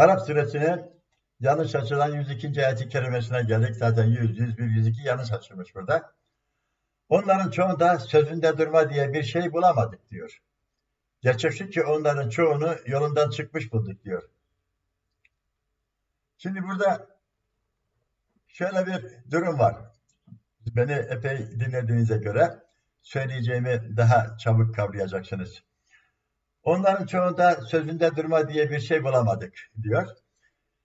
Arap suresinin yanlış açılan 102. ayeti kerimesine geldik. Zaten 100, 101, 102 yanlış açılmış burada. Onların çoğunda sözünde durma diye bir şey bulamadık diyor. Gerçek şu ki onların çoğunu yolundan çıkmış bulduk diyor. Şimdi burada şöyle bir durum var. Beni epey dinlediğinize göre söyleyeceğimi daha çabuk kavrayacaksınız. Onların çoğunda sözünde durma diye bir şey bulamadık diyor.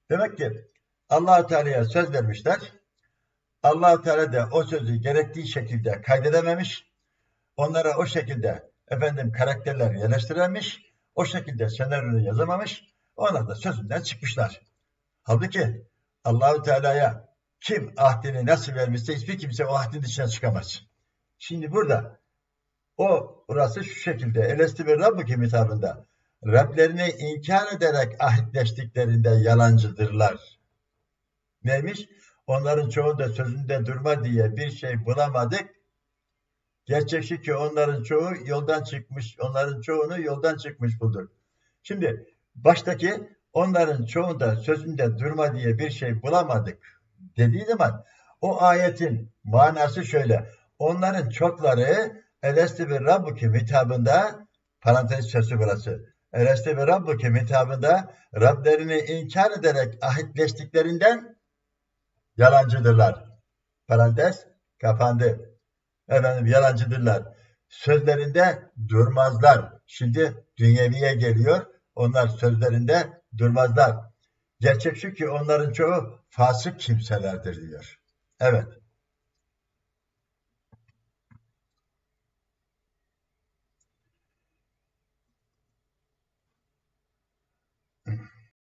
Demek ki allah Teala'ya söz vermişler. allah Teala da o sözü gerektiği şekilde kaydedememiş. Onlara o şekilde efendim karakterler yerleştirememiş. O şekilde senaryoyu yazamamış. Onlar da sözünden çıkmışlar. Halbuki Allahu Teala'ya kim ahdini nasıl vermişse hiçbir kimse o ahdin dışına çıkamaz. Şimdi burada o burası şu şekilde Elesti bir Rabbukim hitabında Rablerini inkar ederek ahitleştiklerinde yalancıdırlar. Neymiş? Onların çoğu da sözünde durma diye bir şey bulamadık. Gerçek ki onların çoğu yoldan çıkmış, onların çoğunu yoldan çıkmış bulduk. Şimdi baştaki onların çoğunda sözünde durma diye bir şey bulamadık dediği zaman o ayetin manası şöyle. Onların çokları Elesti bir Rabbukim hitabında parantez sözü burası. Elesti bir Rabbukim hitabında Rablerini inkar ederek ahitleştiklerinden yalancıdırlar. Parantez kapandı. Efendim yalancıdırlar. Sözlerinde durmazlar. Şimdi dünyeviye geliyor. Onlar sözlerinde durmazlar. Gerçek şu ki onların çoğu fasık kimselerdir diyor. Evet.